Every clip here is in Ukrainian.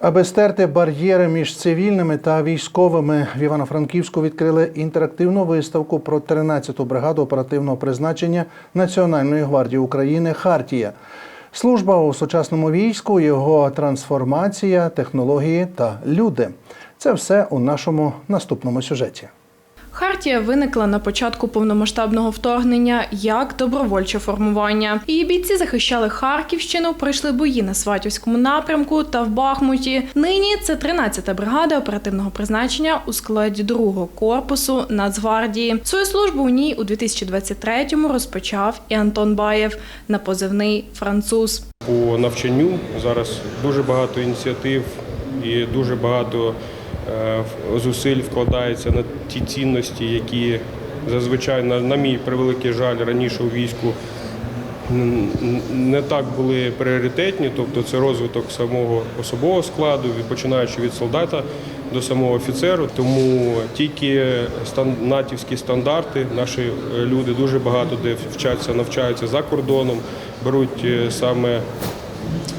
Аби стерти бар'єри між цивільними та військовими, в Івано-Франківську відкрили інтерактивну виставку про 13-ту бригаду оперативного призначення Національної гвардії України Хартія. Служба у сучасному війську, його трансформація, технології та люди. Це все у нашому наступному сюжеті. Хартія виникла на початку повномасштабного вторгнення як добровольче формування. Її бійці захищали Харківщину, пройшли бої на Сватівському напрямку та в Бахмуті. Нині це 13-та бригада оперативного призначення у складі другого корпусу Нацгвардії. Свою службу у ній у 2023-му розпочав і Антон Баєв на позивний француз. По навчанню зараз дуже багато ініціатив і дуже багато зусиль вкладається на ті цінності, які зазвичай, на, на мій превеликий жаль, раніше у війську не так були пріоритетні, тобто це розвиток самого особового складу, починаючи від солдата до самого офіцеру. Тому тільки натівські стандарти, наші е, люди дуже багато де вчаться, навчаються за кордоном, беруть е, саме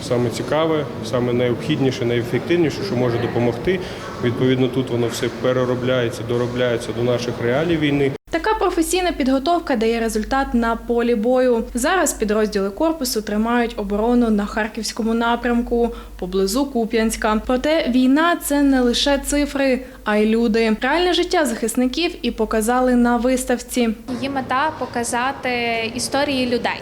саме цікаве, саме найобхідніше, найефективніше, що може допомогти. Відповідно, тут воно все переробляється, доробляється до наших реалій війни. Така професійна підготовка дає результат на полі бою. Зараз підрозділи корпусу тримають оборону на харківському напрямку поблизу Куп'янська. Проте війна це не лише цифри, а й люди. Реальне життя захисників і показали на виставці. Її мета показати історії людей.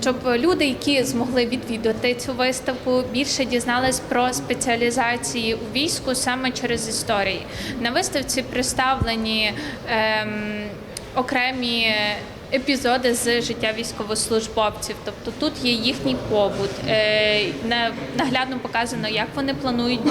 Щоб люди, які змогли відвідати цю виставку, більше дізнались про спеціалізації у війську саме через історії. На виставці представлені ем, окремі епізоди з життя військовослужбовців. Тобто тут є їхній побут, е, наглядно показано, як вони планують бій.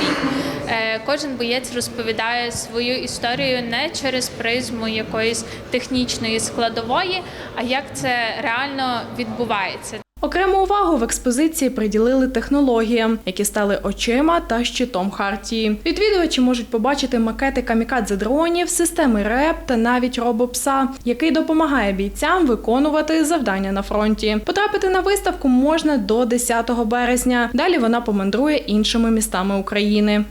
Е, Кожен боєць розповідає свою історію не через призму якоїсь технічної складової, а як це реально відбувається. Окрему увагу в експозиції приділили технологіям, які стали очима та щитом хартії. Відвідувачі можуть побачити макети камікадзе дронів, системи РЕП та навіть робопса, який допомагає бійцям виконувати завдання на фронті. Потрапити на виставку можна до 10 березня. Далі вона помандрує іншими містами України.